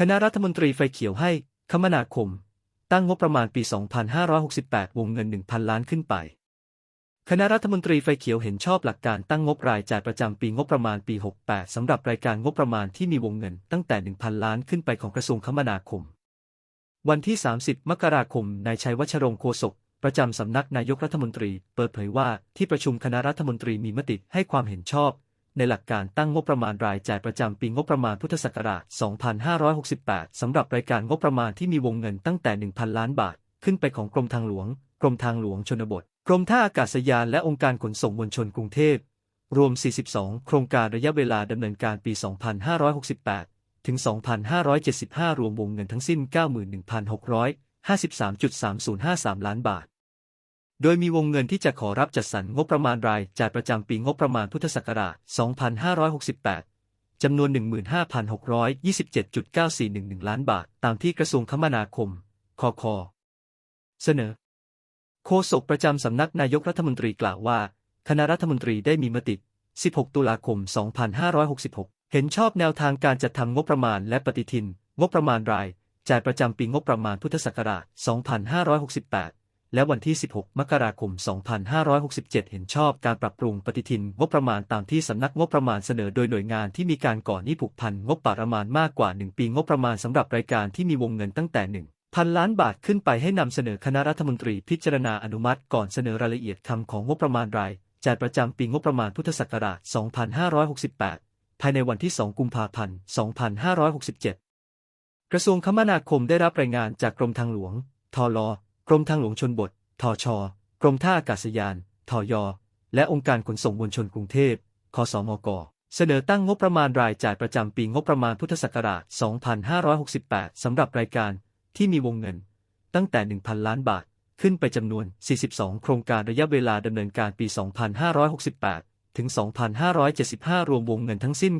คณะรัฐมนตรีไฟเขียวให้คมนาคม ตั้งงบประมาณปี 2568 วงเงิน 1,000 ล้านขึ้นไป คณะรัฐมนตรีไฟเขียวเห็นชอบหลักการตั้งงบรายจ่ายประจำปีงบประมาณปี 68 สำหรับรายการงบประมาณที่มีวงเงินตั้งแต่ 1,000 ล้านขึ้นไปของกระทรวงคมนาคม วันที่ 30 มกราคม นายชัยวัชรงคโฆษกประจำสำนักนายกรัฐมนตรี เปิดเผยว่าที่ประชุมคณะรัฐมนตรีมีมติให้ความเห็นชอบ ในหลักการตั้งงบประมาณรายจ่ายประจำปีงบประมาณพุทธศักราช 2568 สำหรับรายการงบประมาณที่มีวงเงินตั้งแต่ 1,000 ล้านบาท ขึ้นไปของกรมทางหลวง กรมทางหลวงชนบท กรมท่าอากาศยานและองค์การขนส่งมวลชนกรุงเทพ รวม 42 โครงการระยะเวลาดำเนินการปี 2568 ถึง 2575 รวมวงเงินทั้งสิ้น 91,653.3053 ล้านบาท โดยมีวงเงินที่จะขอรับจัดสรรงบประมาณรายจ่ายประจำปีงบประมาณพุทธศักราช 2568 จำนวน 15,627.9411 ล้านบาท ตามที่กระทรวงคมนาคม คค เสนอ โฆษกประจำสำนักนายกรัฐมนตรีกล่าวว่า คณะรัฐมนตรีได้มีมติ 16 ตุลาคม 2566 เห็นชอบแนวทางการจัดทำงบประมาณและปฏิทิน งบประมาณรายจ่ายประจำปีงบประมาณพุทธศักราช 2568 และวันที่ 16 มกราคม 2567 เห็นชอบการปรับปรุงปฏิทินงบประมาณตามที่สำนักงบประมาณเสนอโดยหน่วยงานที่มีการก่อหนี้ผูกพันงบประมาณมากกว่า 1 ปีงบประมาณสำหรับรายการที่มีวงเงินตั้งแต่ 1พันล้านบาทขึ้นไปให้นำเสนอคณะรัฐมนตรีพิจารณาอนุมัติก่อนเสนอรายละเอียดคำของงบประมาณรายจ่ายประจำปีงบประมาณพุทธศักราช 2568 ภายในวันที่ 2 กุมภาพันธ์ 2567 กระทรวงคมนาคมได้รับรายงานจากกรมทางหลวง ทล กรมทางหลวงชนบท ทช กรมท่าอากาศยาน ทย และองค์การขนส่งมวลชนกรุงเทพคสมก เสนอตั้งงบประมาณรายจ่ายประจำปีงบประมาณพุทธศักราช 2568 สำหรับรายการที่มีวงเงิน ตั้งแต่ 1,000 ล้านบาท ขึ้นไปจำนวน 42 โครงการระยะเวลาดำเนินการปี 2568 ถึง 2575 รวมวงเงินทั้งสิ้น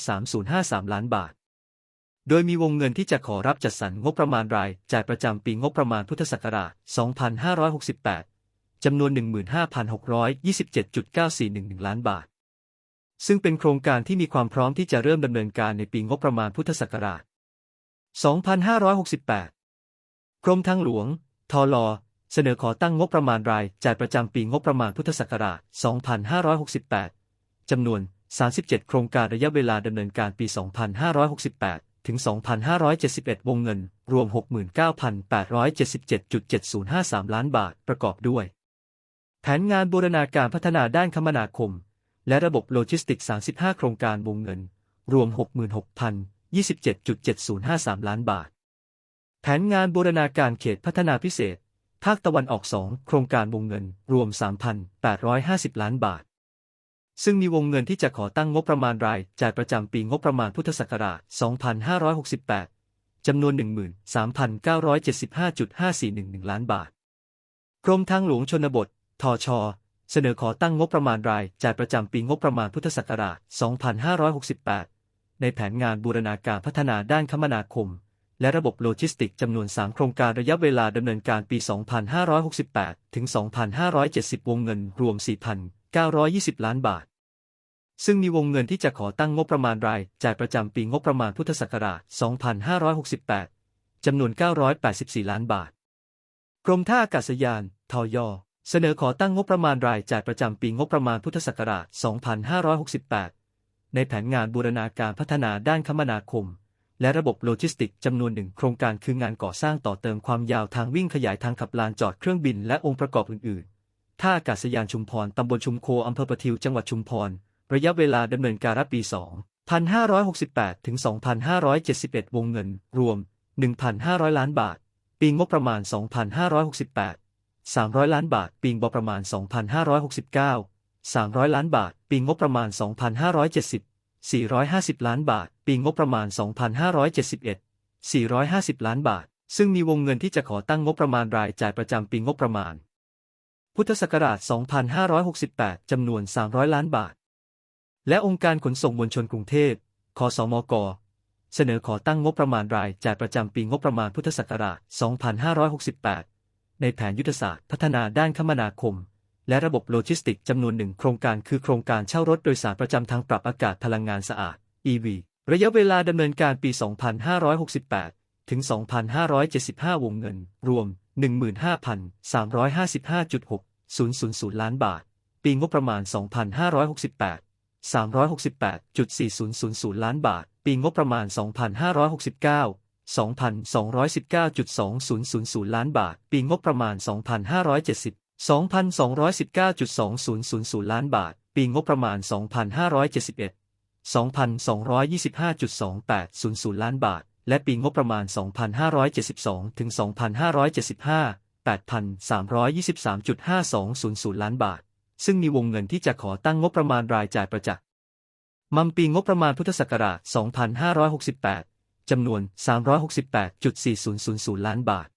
91,653.3053 ล้านบาท โดยมีวงเงินที่จะขอรับจัดสรรงบประมาณรายจ่ายประจำปีงบประมาณพุทธศักราช 2568 จำนวน 15,627.9411 ล้านบาท ซึ่งเป็นโครงการที่มีความพร้อมที่จะเริ่มดำเนินการในปีงบประมาณพุทธศักราช 2568 กรมทางหลวง ทล เสนอขอตั้งงบประมาณรายจ่ายประจำปีงบประมาณพุทธศักราช 2568 จำนวน 37 โครงการระยะเวลาดำเนินการปี 2568 ถึง 2571 วงเงิน รวม 69,877.7053 ล้านบาท ประกอบด้วย แผนงานบูรณาการพัฒนาด้านคมนาคม และระบบโลจิสติกส์35 โครงการวงเงิน รวม 66,027.7053 ล้านบาท แผนงานบูรณาการเขตพัฒนาพิเศษ ภาคตะวันออก 2 โครงการวงเงิน รวม 3,850 ล้านบาท ซึ่งมีวงเงินที่จะขอตั้งงบประมาณรายจ่ายประจำปีงบประมาณพุทธศักราช 2568 จำนวน 13,975.5411 ล้านบาท กรมทางหลวงชนบท ทช เสนอขอตั้งงบประมาณรายจ่ายประจำปีงบประมาณพุทธศักราช 2568 ในแผนงานบูรณาการพัฒนาด้านคมนาคม และระบบโลจิสติกจำนวน 3 โครงการระยะเวลาดำเนินการปี 2568 ถึง 2570 วงเงินรวม4,920 ล้านบาท ซึ่งมีวงเงินที่จะขอตั้งงบประมาณรายจ่ายประจำปีงบประมาณพุทธศักราช 2568 จำนวน 984 ล้านบาท กรมท่าอากาศยาน ทย เสนอขอตั้งงบประมาณรายจ่ายประจำปีงบประมาณพุทธศักราช 2568 ในแผนงานบูรณาการพัฒนาด้านคมนาคม และระบบโลจิสติกส์จำนวนหนึ่งโครงการคืองานก่อสร้างต่อเติมความยาวทางวิ่งขยายทางขับลานจอดเครื่องบินและองค์ประกอบอื่น ๆ ท่าอากาศยานชุมพรตำบลชุมโคอำเภอประทิวจังหวัดชุมพร ระยะเวลาดำเนินการปี 2568 ถึง 2571 วงเงิน รวม 1,500 ล้านบาท ปีงบประมาณ 2568 300 ล้านบาท ปีงบประมาณ 2569 300 ล้านบาท ปีงบประมาณ 2570 450 ล้านบาท ปีงบประมาณ 2571 450 ล้านบาท ซึ่งมีวงเงินที่จะขอตั้งงบประมาณรายจ่ายประจำปีงบประมาณ พุทธศักราช 2568 จำนวน 300 ล้านบาท และองค์การขนส่งมวลชนกรุงเทพคสมก เสนอขอตั้งงบประมาณรายจ่ายประจำปีงบประมาณพุทธศักราช 2568 ในแผนยุทธศาสตร์พัฒนาด้านคมนาคม และระบบโลจิสติกจำนวนหนึ่งโครงการคือโครงการเช่ารถโดยสารประจำทางปรับอากาศพลังงานสะอาด EV ระยะเวลาดำเนินการปี 2568 ถึง 2575 วงเงิน รวม 15,355.600ล้านบาท ปีงบประมาณ 2568 368.4000 ล้านบาท ปีงบประมาณ 2569 2,219.2000 ล้านบาท ปีงบประมาณ 2570 2,219.2000 ล้านบาท ปีงบประมาณ 2571 2,225.2800 ล้านบาท และปีงบประมาณ 2,572 ถึง 2,575 8,323.5200ล้านบาท ซึ่งมีวงเงินที่จะขอตั้งงบประมาณรายจ่ายประจักษ์มัมปีงบประมาณพุทธศักราช 2568 จำนวน 368.4000 ล้านบาท